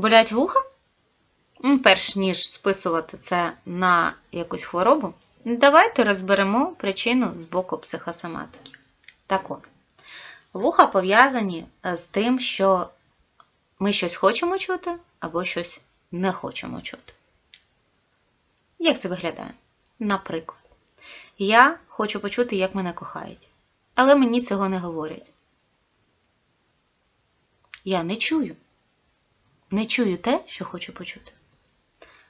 Болять вуха? Перш ніж списувати це на якусь хворобу, давайте розберемо причину з боку психосоматики. Так от, вуха пов'язані е, з тим, що ми щось хочемо чути або щось не хочемо чути. Як це виглядає? Наприклад, я хочу почути, як мене кохають, але мені цього не говорять. Я не чую. Не чую те, що хочу почути.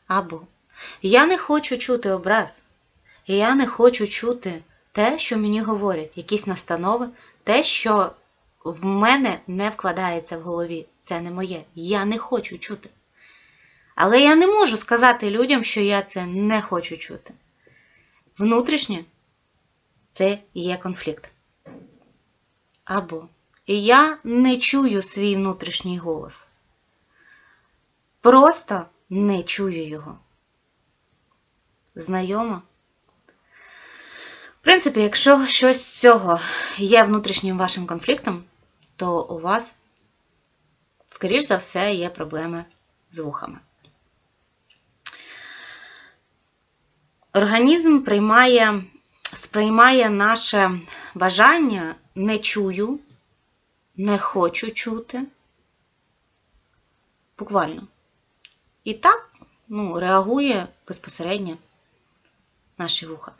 Або я не хочу чути образ. Я не хочу чути те, що мені говорять, якісь настанови, те, що в мене не вкладається в голові. Це не моє. Я не хочу чути. Але я не можу сказати людям, що я це не хочу чути. Внутрішнє це є конфлікт. Або я не чую свій внутрішній голос. Просто не чую його. Знайомо? В принципі, якщо щось з цього є внутрішнім вашим конфліктом, то у вас, скоріш за все, є проблеми з вухами. Організм приймає, сприймає наше бажання не чую, не хочу чути. Буквально. І так ну, реагує безпосередньо наші вуха.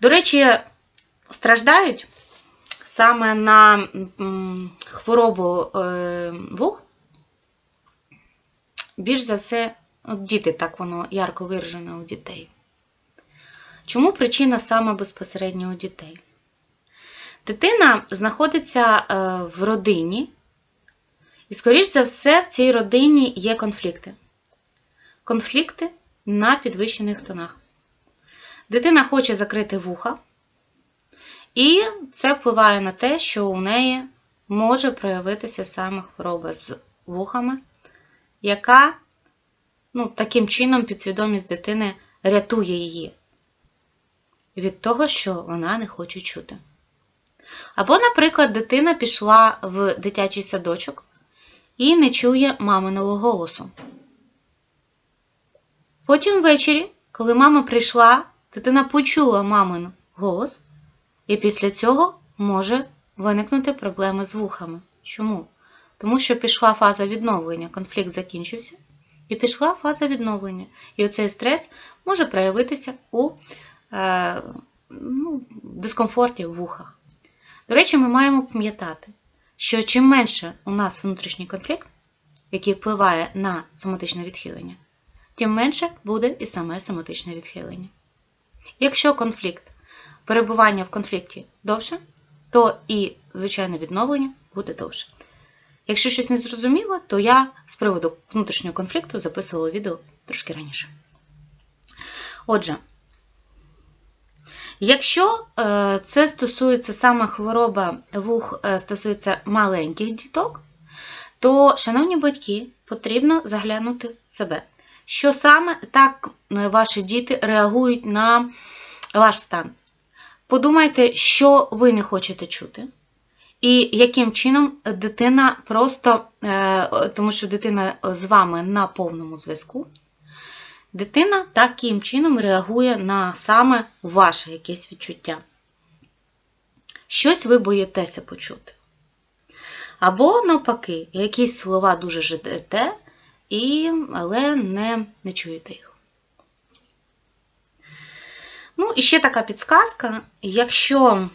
До речі, страждають саме на хворобу е, вух, більш за все, от діти, так воно ярко виражено у дітей. Чому причина саме безпосередньо у дітей? Дитина знаходиться е, в родині, і, скоріш за все, в цій родині є конфлікти. Конфлікти на підвищених тонах. Дитина хоче закрити вуха, і це впливає на те, що у неї може проявитися саме хвороба з вухами, яка ну, таким чином підсвідомість дитини рятує її від того, що вона не хоче чути. Або, наприклад, дитина пішла в дитячий садочок і не чує маминого голосу. Потім ввечері, коли мама прийшла, дитина почула мамин голос, і після цього може виникнути проблеми з вухами. Чому? Тому що пішла фаза відновлення, конфлікт закінчився, і пішла фаза відновлення. І оцей стрес може проявитися у е, ну, дискомфорті в вухах. До речі, ми маємо пам'ятати, що чим менше у нас внутрішній конфлікт, який впливає на соматичне відхилення, тим менше буде і саме соматичне відхилення. Якщо конфлікт, перебування в конфлікті довше, то і звичайне відновлення буде довше. Якщо щось не зрозуміло, то я з приводу внутрішнього конфлікту записувала відео трошки раніше. Отже, Якщо е, це стосується саме хвороба вух, е, стосується маленьких діток, то, шановні батьки, потрібно заглянути в себе. Що саме так е, ваші діти реагують на ваш стан? Подумайте, що ви не хочете чути, і яким чином дитина просто, тому що дитина з вами на повному зв'язку. Дитина таким чином реагує на саме ваше якесь відчуття. Щось ви боїтеся почути. Або, навпаки, якісь слова дуже ждете, і, але не, не чуєте їх. Ну, і ще така підсказка: якщо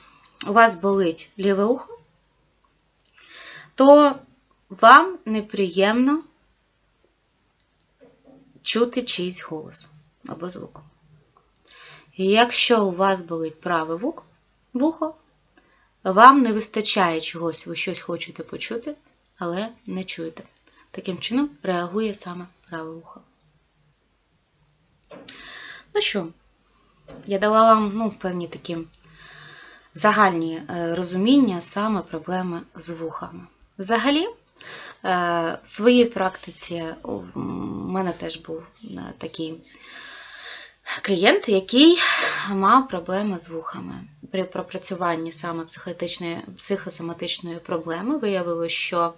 у вас болить ліве ухо, то вам неприємно чути чийсь голос або звук. І якщо у вас болить праве вухо, вам не вистачає чогось, ви щось хочете почути, але не чуєте. Таким чином реагує саме праве вухо. Ну що, я дала вам ну, певні такі загальні е, розуміння саме проблеми з вухами. Взагалі, в своїй практиці у мене теж був такий клієнт, який мав проблеми з вухами. При пропрацюванні саме психосоматичної проблеми виявилося, що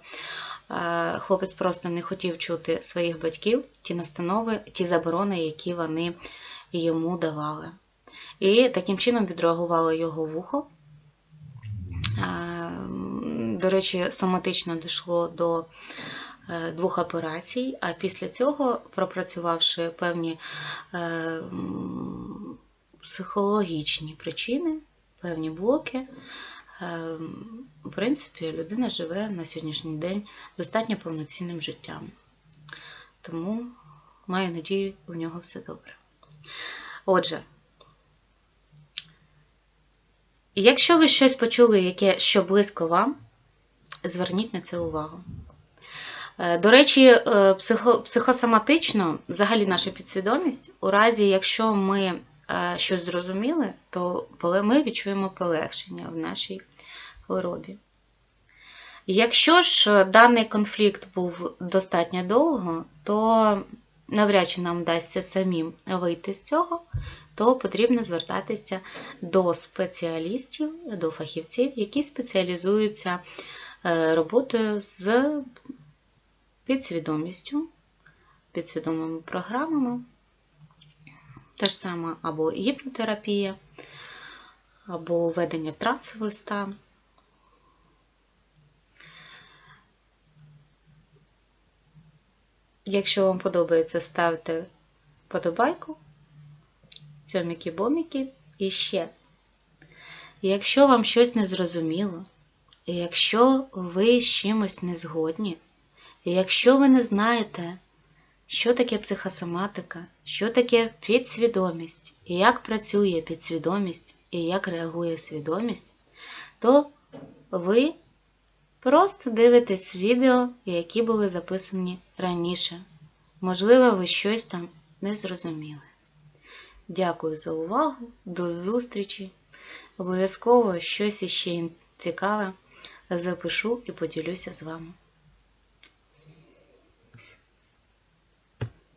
е, хлопець просто не хотів чути своїх батьків, ті настанови, ті заборони, які вони йому давали. І таким чином відреагувало його вухо. До речі, соматично дійшло до е, двох операцій, а після цього, пропрацювавши певні е, психологічні причини, певні блоки, е, в принципі, людина живе на сьогоднішній день достатньо повноцінним життям. Тому маю надію, у нього все добре. Отже, якщо ви щось почули, яке що близько вам, зверніть на це увагу. Е, До речі, е, психо, психосоматично, взагалі наша підсвідомість, у разі, якщо ми е, щось зрозуміли, то ми відчуємо полегшення в нашій хворобі. Якщо ж даний конфлікт був достатньо довго, то навряд чи нам вдасться самим вийти з цього, то потрібно звертатися до спеціалістів, до фахівців, які спеціалізуються роботою з підсвідомістю, підсвідомими програмами. Те ж саме або гіпнотерапія, або введення в трансовий стан. Якщо вам подобається, ставте подобайку, цьоміки-боміки і ще. Якщо вам щось не зрозуміло, якщо ви з чимось не згодні, якщо ви не знаєте, що таке психосоматика, що таке підсвідомість, і як працює підсвідомість, і як реагує свідомість, то ви просто дивитесь відео, які були записані раніше. Можливо, ви щось там не зрозуміли. Дякую за увагу, до зустрічі. Обов'язково щось іще цікаве запишу і поділюся з вами.